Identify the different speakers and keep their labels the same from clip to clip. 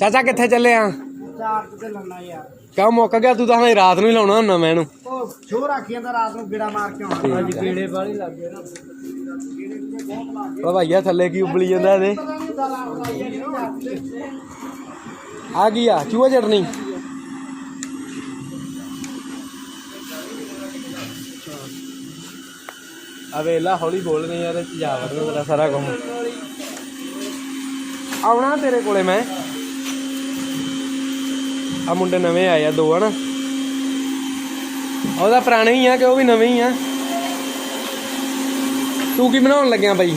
Speaker 1: ਚਾਚਾ ਕਿੱਥੇ ਚੱਲੇ ਆ?
Speaker 2: ਚਾਰਜ ਤੇ ਲਾਉਣਾ ਯਾਰ।
Speaker 1: ਕਿਉਂ ਮੁੱਕ ਗਿਆ? ਤੂੰ ਤਾਂ ਹਣੇ ਰਾਤ ਨੂੰ ਹੀ ਲਾਉਣਾ ਹੁੰਦਾ ਮੈਂ ਇਹਨੂੰ।
Speaker 2: ਉਹ ਸ਼ੋਰ ਆਖੀਆਂ ਤਾਂ ਰਾਤ ਨੂੰ ਗੇੜਾ ਮਾਰ ਕੇ ਆਉਣਾ। ਅੱਜ ਗੇੜੇ ਵਾਲੀ ਲੱਗ ਗਏ ਨਾ।
Speaker 1: ਉਹ ਭਾਈਆ ਥੱਲੇ ਕੀ ਉਬਲੀ ਜਾਂਦਾ ਇਹਦੇ? ਆ ਗਈ ਆ ਚੂਹਾ ਚਟਨੀ? ਆ ਵੇਲਾ ਹੌਲੀ ਬੋਲ ਨਹੀਂ ਯਾਰ ਜਾ ਵੜਦਾ ਤੇਰਾ ਸਾਰਾ ਕੰਮ ਆਉਣਾ ਤੇਰੇ ਕੋਲੇ ਮੈਂ। ਆ ਮੁੰਡੇ ਨਵੇਂ ਆਏ ਆ, ਦੋ ਹਨ। ਉਹਦਾ ਪੁਰਾਣਾ ਹੀ ਆ ਕਿ ਉਹ ਵੀ ਨਵੇਂ ਹੀ ਆ? ਤੂੰ ਕੀ ਬਣਾਉਣ ਲੱਗਿਆ ਬਾਈ?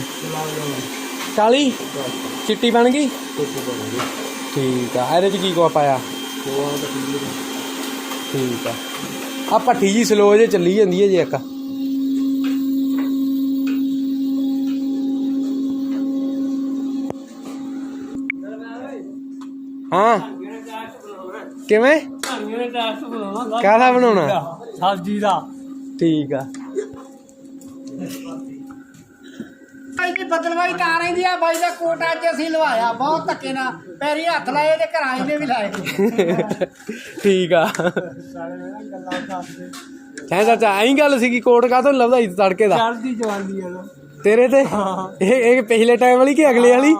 Speaker 1: ਕਾਲੀ ਚਿੱਟੀ ਬਣ ਗਈ? ਠੀਕ ਆ, ਇਹਦੇ ਚ ਕੀ ਕੋ ਪਾਇਆ? ਠੀਕ ਆ। ਆ ਭੱਠੀ ਜੀ ਸਲੋ ਜੇ ਚੱਲੀ ਜਾਂਦੀ ਹੈ ਜੇ ਇੱਕ। ਹਾਂ। ਕਿਵੇਂ? ਕਾਹਦਾ ਬਣਾਉਣਾ?
Speaker 2: ਸਬਜ਼ੀ ਦਾ।
Speaker 1: ਠੀਕ ਆ।
Speaker 2: ਭਾਈ ਜੀ ਬਦਲਵਾਈ ਤਾਂ ਰਹਿੰਦੀ ਆ। ਬਾਈ ਦਾ ਕੋਟ ਅੱਜ ਅਸੀਂ ਲਵਾਇਆ। ਬਹੁਤ ਧੱਕੇ ਨਾਲ। ਪੈਰੀ ਹੱਥ ਲਾਏ ਤੇ ਘਰਾਂ ਇਹਨੇ ਵੀ ਲਾਏ।
Speaker 1: ਠੀਕ ਆ।
Speaker 2: ਗੱਲਾਂ ਕਰਦੇ।
Speaker 1: ਹੈ ਚਾਚਾ ਐਂ ਗੱਲ ਸੀ ਕਿ ਕੋਟ ਕਾਹਤੋਂ ਲੱਭਦਾ ਸੀ ਤੜਕੇ ਦਾ?
Speaker 2: ਚੜਦੀ ਜਵਾਨੀ ਆ
Speaker 1: ਤੇਰੇ ਤੇ? ਇਹ ਇਹ ਪਿਛਲੇ ਟਾਈਮ ਵਾਲੀ ਕਿ ਅਗਲੇ ਵਾਲੀ?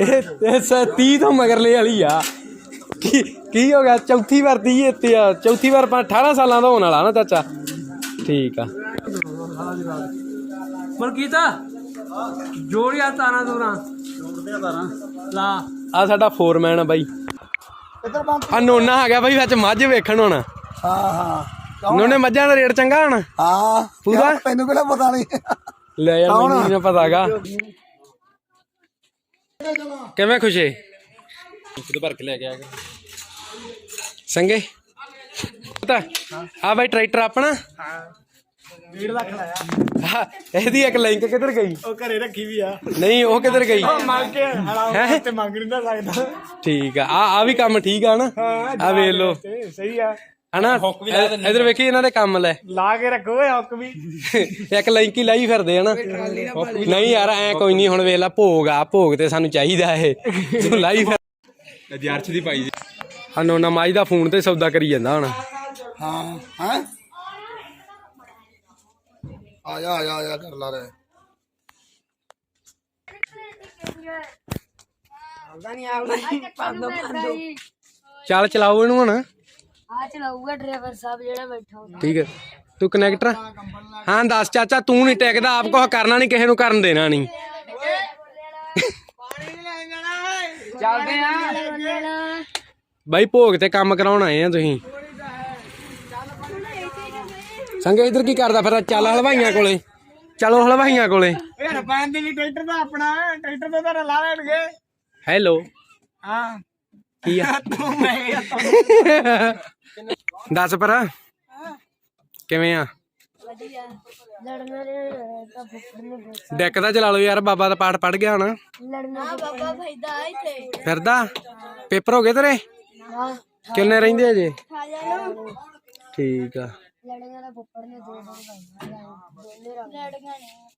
Speaker 1: ਇਹ 30 ਤੋਂ ਮਗਰਲੇ ਵਾਲੀ ਆ। ਕੀ ਕੀ ਹੋ ਗਿਆ? ਚੌਥੀ ਵਾਰ ਤੀ ਇੱਥੇ ਆ। ਚੌਥੀ ਵਾਰ ਆਪਾਂ 18 ਸਾਲਾਂ ਦਾ ਹੋਣ ਵਾਲਾ ਨਾ ਚਾਚਾ। ਠੀਕ ਆ।
Speaker 2: ਮਲਕੀਤਾ ਜੋੜਿਆ ਤਾਰਾਂ ਦੂਰਾਂ। ਜੋੜਦੇ ਤਾਰਾਂ ਲਾ।
Speaker 1: ਆ ਸਾਡਾ ਫੋਰਮੈਨ ਆ ਬਾਈ।
Speaker 2: ਇੱਧਰ ਬੰਦ
Speaker 1: ਆ ਨੋਨਾ ਆ ਗਿਆ ਬਾਈ ਵਿੱਚ ਮੱਝ ਵੇਖਣ ਹੁਣ।
Speaker 2: ਹਾਂ ਹਾਂ।
Speaker 1: ਨੋਨੇ ਮੱਝਾਂ ਦਾ ਰੇਟ ਚੰਗਾ ਹੁਣ?
Speaker 2: ਹਾਂ
Speaker 1: ਪੂਰਾ?
Speaker 2: ਤੈਨੂੰ ਕਿਹੜਾ ਪਤਾ ਨਹੀਂ।
Speaker 1: ਲੈ ਯਾਰ ਮੈਨੂੰ ਨਹੀਂ ਪਤਾਗਾ ਕਿਵੇਂ ਖੁਸ਼ੇ? ਖੁਦ ਭਰ ਕੇ ਲੈ ਕੇ ਆ ਸੰਗੇ? ਪਤਾ ਆ ਬਾਈ ਟਰੈਕਟਰ ਆਪਣਾ।
Speaker 2: ਡੇਢ ਲੱਖ ਲਾਇਆ।
Speaker 1: ਇਹਦੀ ਇੱਕ ਲਿੰਕ ਕਿੱਧਰ ਗਈ?
Speaker 2: ਉਹ ਘਰੇ ਰੱਖੀ ਵੀ ਆ।
Speaker 1: ਨਹੀਂ ਉਹ ਕਿੱਧਰ ਗਈ?
Speaker 2: ਮੰਗ ਕੇ
Speaker 1: ਹੈਂ?
Speaker 2: ਹਲਾਉ ਤੇ ਮੰਗ ਨਹੀਂ ਨਾ ਸਕਦਾ।
Speaker 1: ਠੀਕ ਆ ਆ ਆ ਵੀ ਕੰਮ ਠੀਕ ਆ ਨਾ? ਆ ਵੇਖ ਲੋ
Speaker 2: ਸਹੀ ਆ।
Speaker 1: ਹਨਾ? ਇਧਰ ਵੇਖੀ ਇਹਨਾਂ ਦੇ ਕੰਮ ਲੈ।
Speaker 2: ਲਾ ਕੇ ਰੱਖੋ ਓਏ ਹੁੱਕ ਵੀ।
Speaker 1: ਇੱਕ ਲਿੰਕ ਹੀ ਲਾਈ ਫਿਰਦੇ ਹਨਾ। ਨਹੀਂ ਯਾਰ ਐ ਕੋਈ ਨਹੀਂ ਹੁਣ ਵੇਖ ਲਾ ਭੋਗ ਆ ਭੋਗ ਤੇ ਸਾਨੂੰ ਚਾਹੀਦਾ ਇਹ। ਤੂੰ ਲਾਈ ਫਿਰ।
Speaker 3: ਅਧਿਆਰਥ ਦੀ ਪਾਈ
Speaker 1: ਆ ਨੋਨਾ ਮਾਈ ਦਾ ਫੋਨ ਤੇ ਸੌਦਾ ਕਰੀ ਜਾਂਦਾ ਹੁਣ।
Speaker 4: ਹਾਂ ਹਾਂ? ਆ ਜਾ ਆ ਜਾ ਆ ਜਾ ਕਰ ਲਾ ਰੇ
Speaker 1: ਚੱਲ ਚਲਾਓ ਇਹਨੂੰ ਹੁਣ।
Speaker 5: ਆ ਚਲਾਊਗਾ ਡਰਾਈਵਰ ਸਾਹਿਬ ਜਿਹੜਾ ਬੈਠਾ ਹੁੰਦਾ
Speaker 1: ਠੀਕ ਹੈ। ਤੂੰ ਕਨੈਕਟਰ ਹਾਂ ਦੱਸ ਚਾਚਾ ਤੂੰ ਨਹੀਂ ਟਿਕਦਾ ਆਪ ਕੁਛ ਕਰਨਾ ਨਹੀਂ ਕਿਸੇ ਨੂੰ ਕਰਨ ਦੇਣਾ ਨਹੀਂ
Speaker 2: ਚੱਲਦੇ ਆ।
Speaker 1: ਬਾਈ ਭੋਗ ਤੇ ਕੰਮ ਕਰਾਉਣ ਆਏ ਆ ਤੁਸੀਂ। ਸੰਗੇ ਇਧਰ ਕੀ ਕਰਦਾ ਫਿਰ ਚੱਲ ਹਲਵਾਈਆਂ ਕੋਲੇ। ਚਲੋ ਹਲਵਾਈਆਂ ਕੋਲੇ।
Speaker 2: ਇਹ ਪੈਣ ਦੀ ਟਰੈਕਟਰ ਦਾ ਆਪਣਾ ਟਰੈਕਟਰ ਤੇ ਤਾਂ ਲਾ ਲੈਣਗੇ।
Speaker 1: ਹੈਲੋ।
Speaker 2: ਹਾਂ।
Speaker 1: ਕੀ ਆ?
Speaker 2: ਤੂੰ ਮੈਂ ਇਹ ਤਾਂ
Speaker 1: ਦੱਸ ਪਰ। ਕਿਵੇਂ ਆ?
Speaker 5: ਵਧੀਆ। ਲੜਨਾ ਰਹਿਣਾ ਤਾਂ ਫੁੱਫੜ ਨੇ ਦੱਸ
Speaker 1: ਡੈਕ ਦਾ ਚਲਾ ਲਓ ਯਾਰ ਬਾਬਾ ਦਾ ਪਾਠ ਪੜ ਗਿਆ ਹੁਣ।
Speaker 5: ਲੜਨਾ ਬਾਬਾ ਫਾਇਦਾ ਇੱਥੇ।
Speaker 1: ਫਿਰਦਾ? ਪੇਪਰ ਹੋ ਗਏ ਤੇਰੇ? ਕਿੰਨੇ ਰਹਿੰਦੇ ਅਜੇ ਠੀਕ ਆ।
Speaker 5: ਲੜੀਆਂ ਦਾ ਫੁੱਫੜ ਨੇ ਦੋ ਦੋ ਲੜੀਆਂ ਨੇ।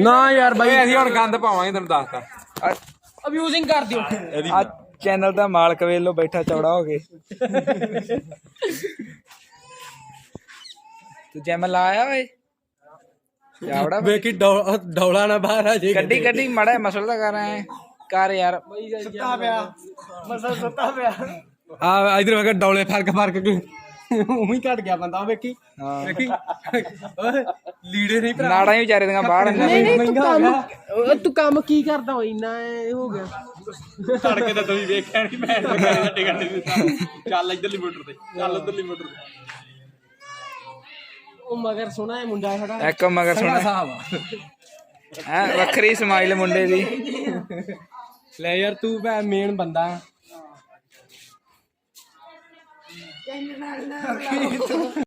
Speaker 1: ਨਾ ਯਾਰ ਬਾਈ।
Speaker 3: ਅਸੀਂ ਹੁਣ ਗੰਦ ਪਾਵਾਂਗੇ ਤੈਨੂੰ ਦੱਸਤਾ।
Speaker 2: ਅਬਿਊਜ਼ਿੰਗ ਕਰ ਦਿਓ।
Speaker 3: ਆ ਚੈਨਲ ਦਾ ਮਾਲਕ ਵੇਲੋ ਬੈਠਾ ਚੌੜਾ ਹੋ ਕੇ। ਤੂੰ ਜੈਮ ਲਾਇਆ ਓਏ? ਚੌੜਾ
Speaker 1: ਵੇਖੀ ਡੌਲਾ ਨਾ ਬਾਹਰ ਆ ਜੇ
Speaker 3: ਗੱਡੀ ਗੱਡੀ ਮੜਾ ਮਸਲ ਦਾ ਕਰ ਰਿਹਾ ਕਰ ਯਾਰ।
Speaker 2: ਸੁੱਤਾ ਪਿਆ। ਮਸਲ ਸੁੱਤਾ ਪਿਆ।
Speaker 1: ਆ ਇਧਰ ਵੇਖ ਡੌਲੇ ਫ਼ਰਕ ਫ਼ਰਕ ਉਹੀ ਘਟ ਗਿਆ ਬੰਦਾ ਉਹ ਵੇਖੀ।
Speaker 3: ਹਾਂ।
Speaker 1: ਵੇਖੀ। ਓਏ ਲੀੜੇ ਨਹੀਂ ਭਰਾ।
Speaker 3: ਨਾੜਾਂ ਹੀ ਵਿਚਾਰੇ ਦੀਆਂ ਬਾਹਰ ਅੰਦਰ
Speaker 1: ਮਹਿੰਗਾ ਹੋ ਗਿਆ।
Speaker 2: ਤੂੰ ਕੰਮ ਕੀ ਕਰਦਾ ਹੋ ਇੰਨਾ ਹੋ ਗਿਆ।
Speaker 3: ਤੜਕੇ ਤਾਂ ਤੁਸੀਂ ਵੇਖਿਆ ਨਹੀਂ ਮੈਂ ਤਾਂ ਟਿਕਟ ਨਹੀਂ ਦਿੱਤਾ ਚੱਲ ਇਧਰਲੀ ਮੋਟਰ ਤੇ ਚੱਲ ਉਧਰਲੀ ਮੋਟਰ ਤੇ।
Speaker 2: ਉਹ ਮਗਰ ਸੋਹਣਾ ਹੈ ਮੁੰਡਾ ਸਾਡਾ
Speaker 3: ਇੱਕ ਮਗਰ ਸੁਣ
Speaker 1: ਸਾਹਿਬ
Speaker 3: ਹੈ ਵੱਖਰੀ ਸਮਾਈਲ ਮੁੰਡੇ ਦੀ।
Speaker 1: ਲੈ ਯਾਰ ਤੂੰ ਭੈ ਮੇਨ ਬੰਦਾ। Beni.